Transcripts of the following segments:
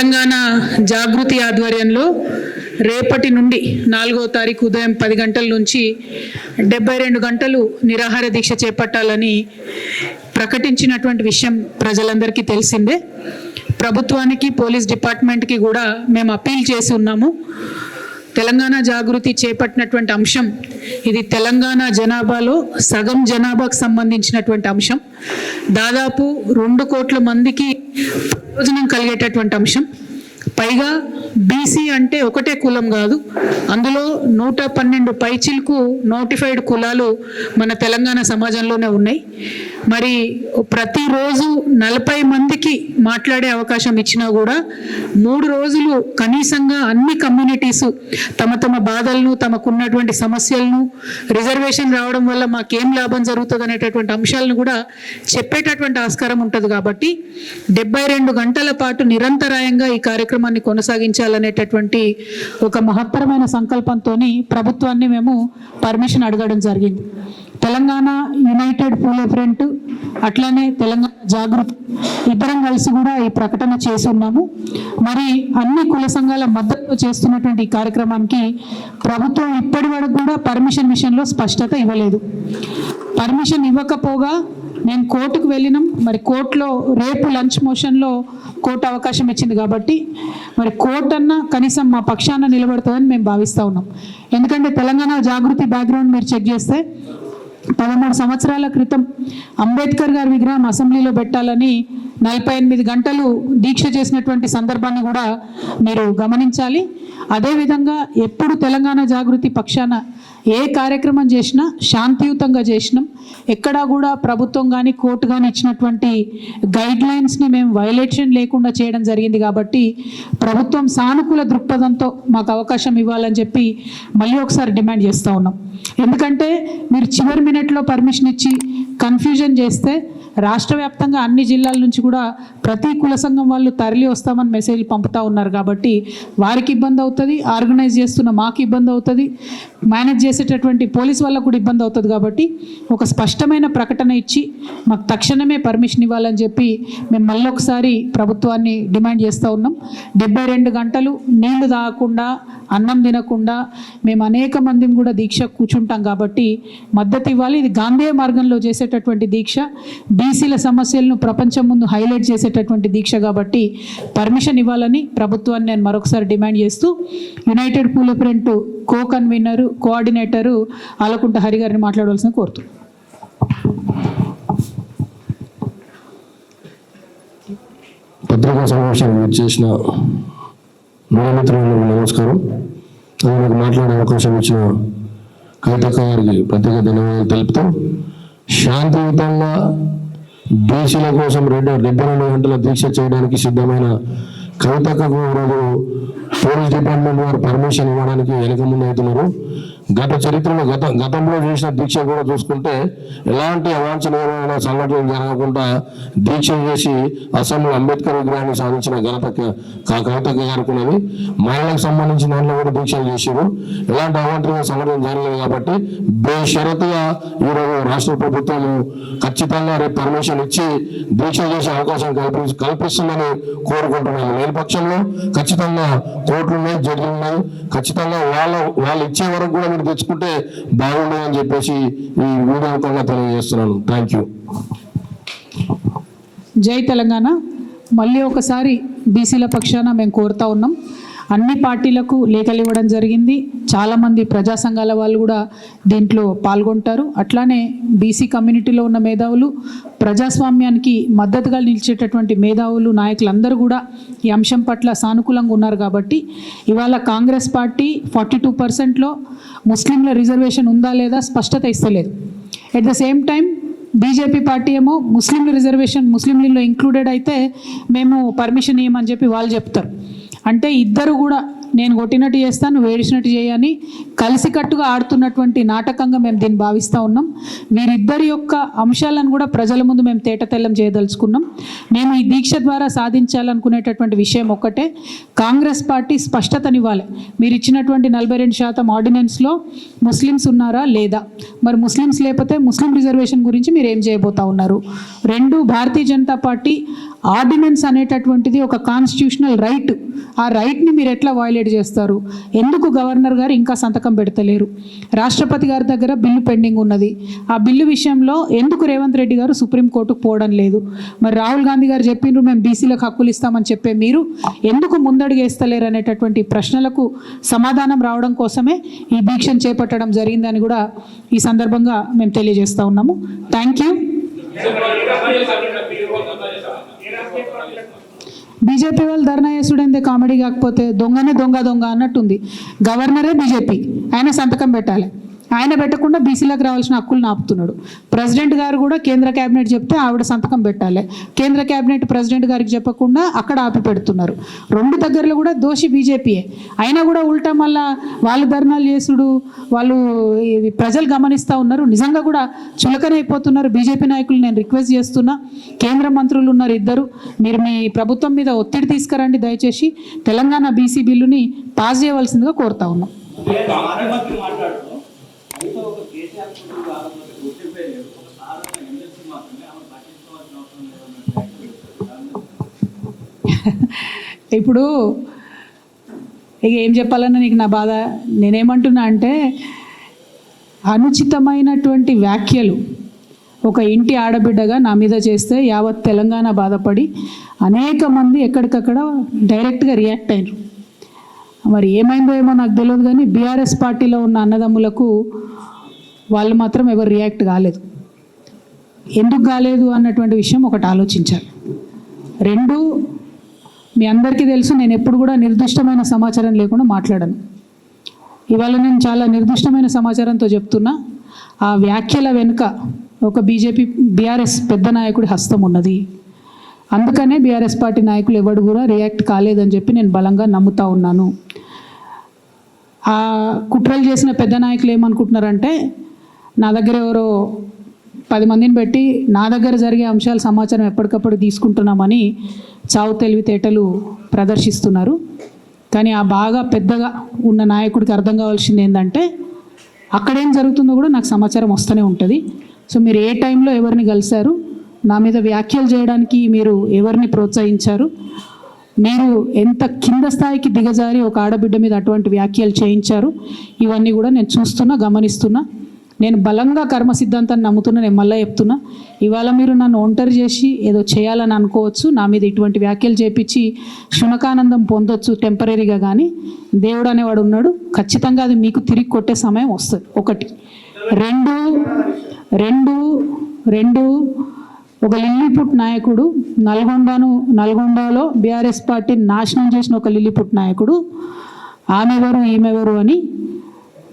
తెలంగాణ జాగృతి ఆధ్వర్యంలో రేపటి నుండి నాలుగో తారీఖు ఉదయం పది గంటల నుంచి డెబ్బై రెండు గంటలు నిరాహార దీక్ష చేపట్టాలని ప్రకటించినటువంటి విషయం ప్రజలందరికీ తెలిసిందే. ప్రభుత్వానికి పోలీస్ డిపార్ట్మెంట్కి కూడా మేము అప్పీల్ చేసి ఉన్నాము. తెలంగాణ జాగృతి చేపట్టినటువంటి అంశం ఇది తెలంగాణ జనాభాలో సగం జనాభాకు సంబంధించినటువంటి అంశం. దాదాపు రెండు కోట్ల మందికి ప్రయోజనం కలిగేటటువంటి అంశం. పైగా బీసీ అంటే ఒకటే కులం కాదు అందులో నూట పన్నెండు పైచిల్కు నోటిఫైడ్ కులాలు మన తెలంగాణ సమాజంలోనే ఉన్నాయి. మరి ప్రతిరోజు నలభై మందికి మాట్లాడే అవకాశం ఇచ్చినా కూడా మూడు రోజులు కనీసంగా అన్ని కమ్యూనిటీస్ తమ తమ బాధలను తమకున్నటువంటి సమస్యలను రిజర్వేషన్ రావడం వల్ల మాకేం లాభం జరుగుతుంది అనేటటువంటి అంశాలను కూడా చెప్పేటటువంటి ఆస్కారం ఉంటుంది కాబట్టి డెబ్బై రెండు గంటల పాటు నిరంతరాయంగా ఈ కార్యక్రమాన్ని కొనసాగించాలనేటటువంటి ఒక మహత్తరమైన సంకల్పంతో ప్రభుత్వాన్ని మేము పర్మిషన్ అడగడం జరిగింది. తెలంగాణ యునైటెడ్ పూలే ఫ్రంట్ అట్లానే తెలంగాణ జాగృతి ఇద్దరం కలిసి కూడా ఈ ప్రకటన చేసి మరి అన్ని కుల సంఘాల మద్దతు చేస్తున్నటువంటి ఈ కార్యక్రమానికి ప్రభుత్వం ఇప్పటి వరకు కూడా పర్మిషన్ విషయంలో స్పష్టత ఇవ్వలేదు. పర్మిషన్ ఇవ్వకపోగా నేను కోర్టుకు వెళ్ళినాం. మరి కోర్టులో రేపు లంచ్ మోషన్లో కోర్టు అవకాశం ఇచ్చింది కాబట్టి మరి కోర్టు అన్న కనీసం మా పక్షాన నిలబడుతుందని మేము భావిస్తూ ఉన్నాం. ఎందుకంటే తెలంగాణ జాగృతి బ్యాక్గ్రౌండ్ మీరు చెక్ చేస్తే పదమూడు సంవత్సరాల క్రితం అంబేద్కర్ గారి విగ్రహం అసెంబ్లీలో పెట్టాలని నలభై ఎనిమిది గంటలు దీక్ష చేసినటువంటి సందర్భాన్ని కూడా మీరు గమనించాలి. అదేవిధంగా ఎప్పుడు తెలంగాణ జాగృతి పక్షాన ఏ కార్యక్రమం చేసినా శాంతియుతంగా చేసినాం. ఎక్కడా కూడా ప్రభుత్వం కానీ కోర్టు కానీ ఇచ్చినటువంటి గైడ్ లైన్స్ని మేము వైలేషన్ లేకుండా చేయడం జరిగింది కాబట్టి ప్రభుత్వం సానుకూల దృక్పథంతో మాకు అవకాశం ఇవ్వాలని చెప్పి మళ్ళీ ఒకసారి డిమాండ్ చేస్తూ ఉన్నాం. ఎందుకంటే మీరు చివరి మినిట్లో పర్మిషన్ ఇచ్చి కన్ఫ్యూజన్ చేస్తే రాష్ట్ర వ్యాప్తంగా అన్ని జిల్లాల నుంచి కూడా ప్రతి కుల సంఘం వాళ్ళు తరలి వస్తామని మెసేజ్ పంపుతా ఉన్నారు కాబట్టి వారికి ఇబ్బంది అవుతుంది ఆర్గనైజ్ చేస్తున్న మాకు ఇబ్బంది అవుతుంది. మేనేజ్ చేసేటటువంటి పోలీస్ వాళ్ళకు కూడా ఇబ్బంది అవుతుంది కాబట్టి ఒక స్పష్టమైన ప్రకటన ఇచ్చి మాకు తక్షణమే పర్మిషన్ ఇవ్వాలని చెప్పి మేము మళ్ళీ ఒకసారి ప్రభుత్వాన్ని డిమాండ్ చేస్తూ ఉన్నాం. డెబ్బై రెండు గంటలు నీళ్ళు తాగకుండా అన్నం తినకుండా మేము అనేక మందిని కూడా దీక్ష కూర్చుంటాం కాబట్టి మద్దతు ఇవ్వాలి. ఇది గాంధేయ మార్గంలో చేసేటటువంటి దీక్ష. బీసీల సమస్యలను ప్రపంచం ముందు హైలైట్ చేసేటటువంటి దీక్ష కాబట్టి పర్మిషన్ ఇవ్వాలని ప్రభుత్వాన్ని నేను మరొకసారి డిమాండ్ చేస్తూ యునైటెడ్ పూల print co convener coordinator Alakunta Hari గారిని మాట్లాడవలసిన కోరుతున్నాను పత్రికా సమావేశానికి చేసిన మిత్రులకు నమస్కారం. అలాగే నాకు మాట్లాడే అవకాశం ఇచ్చిన కవితక్క గారికి ప్రత్యేక ధన్యవాదాలు తెలుపుతూ శాంతియుతంగా బీసీల కోసం రెండు డెబ్బై రెండు గంటల దీక్ష చేయడానికి సిద్ధమైన కవితకు ఈరోజు పోలీస్ డిపార్ట్మెంట్ వారు పర్మిషన్ ఇవ్వడానికి వెనక ముందు అవుతున్నారు. గత చరిత్రలో గత గతంలో చేసిన దీక్ష కూడా చూసుకుంటే ఎలాంటి అవాంఛనీయమైన సంఘటనలు జరగకుండా దీక్ష చేసి అసెంబ్లీ అంబేద్కర్ విగ్రహాన్ని సాధించిన ఘనత క- కా- మహిళలకు సంబంధించిన దాంట్లో కూడా దీక్షలు చేశారు ఎలాంటి అవాంఛనీయ సంఘటన జరగలేదు కాబట్టి బేషరతుగా ఈరోజు రాష్ట్ర ప్రభుత్వం ఖచ్చితంగా రేపు పర్మిషన్ ఇచ్చి దీక్ష చేసే అవకాశం కల్పి కల్పిస్తుందని కోరుకుంటున్నాను. లేని పక్షంలో ఖచ్చితంగా కోర్టులు ఉన్నాయి జడ్జిలు ఉన్నాయి. ఖచ్చితంగా వాళ్ళ వాళ్ళు ఇచ్చే వరకు కూడా మీరు తెచ్చుకుంటే బాగుండదు అని చెప్పేసి ఈ వీడియో ముఖంగా తెలియజేస్తున్నాను. థ్యాంక్ యూ జై తెలంగాణ. మళ్ళీ ఒకసారి బీసీల పక్షాన మేము కోరుతా ఉన్నాం. అన్ని పార్టీలకు లేఖలు ఇవ్వడం జరిగింది చాలామంది ప్రజా సంఘాల వాళ్ళు కూడా దీంట్లో పాల్గొంటారు. అట్లానే బీసీ కమ్యూనిటీలో ఉన్న మేధావులు ప్రజాస్వామ్యానికి మద్దతుగా నిలిచేటటువంటి మేధావులు నాయకులందరూ కూడా ఈ అంశం పట్ల సానుకూలంగా ఉన్నారు కాబట్టి ఇవాళ కాంగ్రెస్ పార్టీ ఫార్టీ టూ పర్సెంట్లో ముస్లింల రిజర్వేషన్ ఉందా లేదా స్పష్టత ఇస్తలేదు. At the same time BJP party ఏమో ముస్లింల రిజర్వేషన్ ముస్లింలలో ఇంక్లూడెడ్ అయితే మేము పర్మిషన్ ఇవ్వమని చెప్పి వాళ్ళు చెప్తారు. అంటే ఇద్దరు కూడా నేను కొట్టినట్టు చేస్తాను నువ్వు ఏడిచినట్టు చేయని కలిసికట్టుగా ఆడుతున్నటువంటి నాటకంగా మేము దీన్ని భావిస్తూ ఉన్నాం. వీరిద్దరి యొక్క అంశాలను కూడా ప్రజల ముందు మేము తేటతెల్లం చేయదలుచుకున్నాం. మేము ఈ దీక్ష ద్వారా సాధించాలనుకునేటటువంటి విషయం ఒక్కటే. కాంగ్రెస్ పార్టీ స్పష్టతనివ్వాలి. మీరు ఇచ్చినటువంటి నలభై రెండు శాతం ఆర్డినెన్స్లో ముస్లిమ్స్ ఉన్నారా లేదా? మరి ముస్లిమ్స్ లేకపోతే ముస్లిం రిజర్వేషన్ గురించి మీరు ఏం చేయబోతా ఉన్నారు? రెండు భారతీయ జనతా పార్టీ ఆర్డినెన్స్ అనేటటువంటిది ఒక కాన్స్టిట్యూషనల్ రైట్ ఆ రైట్ని మీరు ఎట్లా వయలేట్ చేస్తారు? ఎందుకు గవర్నర్ గారు ఇంకా సంతకం పెడతలేరు? రాష్ట్రపతి గారి దగ్గర బిల్లు పెండింగ్ ఉన్నది. ఆ బిల్లు విషయంలో ఎందుకు రేవంత్ రెడ్డి గారు సుప్రీంకోర్టుకు పోవడం లేదు? మరి రాహుల్ గాంధీ గారు చెప్పిండ్రు మేము బీసీలకు హక్కులు ఇస్తామని చెప్పే మీరు ఎందుకు ముందడుగేస్తలేరు అనేటటువంటి ప్రశ్నలకు సమాధానం రావడం కోసమే ఈ దీక్షను చేపట్టడం జరిగిందని కూడా ఈ సందర్భంగా మేము తెలియజేస్తా ఉన్నాము. థ్యాంక్ యూ బీజేపీ వాళ్ళు ధర్నా చేసుడేందే కామెడీ కాకపోతే దొంగనే దొంగ దొంగ అన్నట్టుంది. గవర్నరే బీజేపీ. ఆయన సంతకం పెట్టాలి. ఆయన పెట్టకుండా బీసీలకు రావాల్సిన హక్కులను ఆపుతున్నాడు. ప్రెసిడెంట్ గారు కూడా కేంద్ర కేబినెట్ చెప్తే ఆవిడ సంతకం పెట్టాలి. కేంద్ర కేబినెట్ ప్రెసిడెంట్ గారికి చెప్పకుండా అక్కడ ఆపి పెడుతున్నారు. రెండు దగ్గరలో కూడా దోషి బీజేపీయే. అయినా కూడా ఉల్టా మళ్ళా వాళ్ళు ధర్నాలు చేసుడు వాళ్ళు ఇది ప్రజలు గమనిస్తూ ఉన్నారు. నిజంగా కూడా చులకనైపోతున్నారు బీజేపీ నాయకులు నేను రిక్వెస్ట్ చేస్తున్నా. కేంద్ర మంత్రులు ఉన్నారు ఇద్దరు. మీరు మీ ప్రభుత్వం మీద ఒత్తిడి తీసుకురండి దయచేసి. తెలంగాణ బీసీ బిల్లుని పాస్ చేయవలసిందిగా కోరుతా ఉన్నాం. అయితే ఒక కేసీఆర్ గుర్తింపే లేదు. ఒక సాధారణ ఎమ్మెల్సీ మాత్రమే ఆమె పట్టించుకోవాల్సిన అవసరం లేదన్నట్టు ఇప్పుడు ఇక ఏం చెప్పాలన్నా నీకు నా బాధ? నేనేమంటున్నా అంటే అనుచితమైనటువంటి వ్యాఖ్యలు ఒక ఇంటి ఆడబిడ్డగా నా మీద చేస్తే యావత్ తెలంగాణ బాధపడి అనేక మంది ఎక్కడికక్కడ డైరెక్ట్గా రియాక్ట్ అయినారు. మరి ఏమైందో ఏమో నాకు తెలియదు కానీ బీఆర్ఎస్ పార్టీలో ఉన్న అన్నదమ్ములకు వాళ్ళు మాత్రం ఎవరు రియాక్ట్ కాలేదు. ఎందుకు కాలేదు అన్నటువంటి విషయం ఒకటి ఆలోచించాలి. రెండు మీ అందరికీ తెలుసు నేను ఎప్పుడు కూడా నిర్దిష్టమైన సమాచారం లేకుండా మాట్లాడను. ఇవాళ నేను చాలా నిర్దిష్టమైన సమాచారంతో చెప్తున్నా ఆ వ్యాఖ్యల వెనుక ఒక బీజేపీ బీఆర్ఎస్ పెద్ద నాయకుడి హస్తం ఉన్నది. అందుకనే బీఆర్ఎస్ పార్టీ నాయకులు ఎవడు కూడా రియాక్ట్ కాలేదని చెప్పి నేను బలంగా నమ్ముతా ఉన్నాను. ఆ కుట్రలు చేసిన పెద్ద నాయకులు ఏమనుకుంటున్నారంటే నా దగ్గర ఎవరో పది మందిని పెట్టి నా దగ్గర జరిగే అంశాల సమాచారం ఎప్పటికప్పుడు తీసుకుంటున్నామని చావు తెలివితేటలు ప్రదర్శిస్తున్నారు. కానీ ఆ బాగా పెద్దగా ఉన్న నాయకుడికి అర్థం కావాల్సింది ఏంటంటే అక్కడేం జరుగుతుందో కూడా నాకు సమాచారం వస్తూనే ఉంటుంది. సో మీరు ఏ టైంలో ఎవరిని కలిశారు నా మీద వ్యాఖ్యలు చేయడానికి మీరు ఎవరిని ప్రోత్సహించారు? మీరు ఎంత కింద స్థాయికి దిగజారి ఒక ఆడబిడ్డ మీద అటువంటి వ్యాఖ్యలు చేయించారు? ఇవన్నీ కూడా నేను చూస్తున్నా గమనిస్తున్నా. నేను బలంగా కర్మ సిద్ధాంతాన్ని నమ్ముతున్నా నేను మళ్ళీ చెప్తున్నా. ఇవాళ మీరు నన్ను ఒంటరి చేసి ఏదో చేయాలని అనుకోవచ్చు నా మీద ఇటువంటి వ్యాఖ్యలు చేపించి శునకానందం పొందొచ్చు టెంపరీగా కానీ దేవుడు అనేవాడు ఉన్నాడు ఖచ్చితంగా అది మీకు తిరిగి కొట్టే సమయం వస్తుంది. ఒకటి. రెండు రెండు రెండు ఒక లిల్లీపుట్ నాయకుడు నల్గొండను నల్గొండలో బీఆర్ఎస్ పార్టీని నాశనం చేసిన ఒక లిల్లీపుట్ నాయకుడు ఆమెవరు ఈమెవరు అని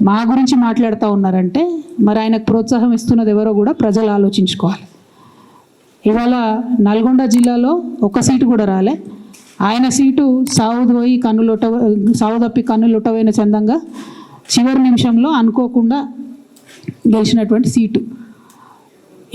మా గురించి మాట్లాడుతూ ఉన్నారంటే మరి ఆయనకు ప్రోత్సాహం ఇస్తున్నది ఎవరో కూడా ప్రజలు ఆలోచించుకోవాలి. ఇవాళ నల్గొండ జిల్లాలో ఒక సీటు కూడా రాలే. ఆయన సీటు సావు పోయి కన్నులొట్ట సావు తప్పి కన్నులొట్టపోయిన చందంగా చివరి నిమిషంలో అనుకోకుండా గెలిచినటువంటి సీటు.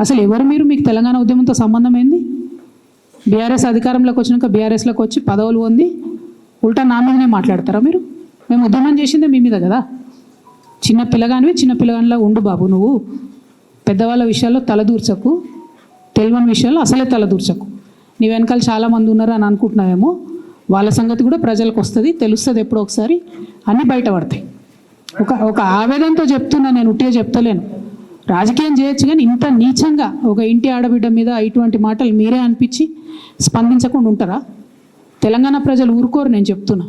అసలు ఎవరు మీరు? మీకు తెలంగాణ ఉద్యమంతో సంబంధం ఏంది? బీఆర్ఎస్ అధికారంలోకి వచ్చినాక బీఆర్ఎస్లోకి వచ్చి పదవులు పొంది ఉల్టా నా మీదనే మాట్లాడతారా మీరు? మేము ఉద్యమం చేసిందే మీ మీద కదా? చిన్న పిల్లగానివి చిన్న పిల్లగానిలా ఉండు బాబు నువ్వు. పెద్దవాళ్ళ విషయాల్లో తలదూర్చకు తెలియని విషయాల్లో అసలే తలదూర్చకు నీ వెనకాల చాలామంది ఉన్నారు అని అనుకుంటున్నావేమో? వాళ్ళ సంగతి కూడా ప్రజలకు వస్తుంది తెలుస్తుంది ఎప్పుడో ఒకసారి. అన్నీ బయటపడతాయి. ఒక ఒక ఆవేదనతో చెప్తున్నా నేను ఉట్టిగా చెప్తలేను. రాజకీయం చేయొచ్చు కానీ ఇంత నీచంగా ఒక ఇంటి ఆడబిడ్డ మీద ఇటువంటి మాటలు మీరే అనిపించి స్పందించకుండా ఉంటారా? తెలంగాణ ప్రజలు ఊరుకోరు నేను చెప్తున్నా.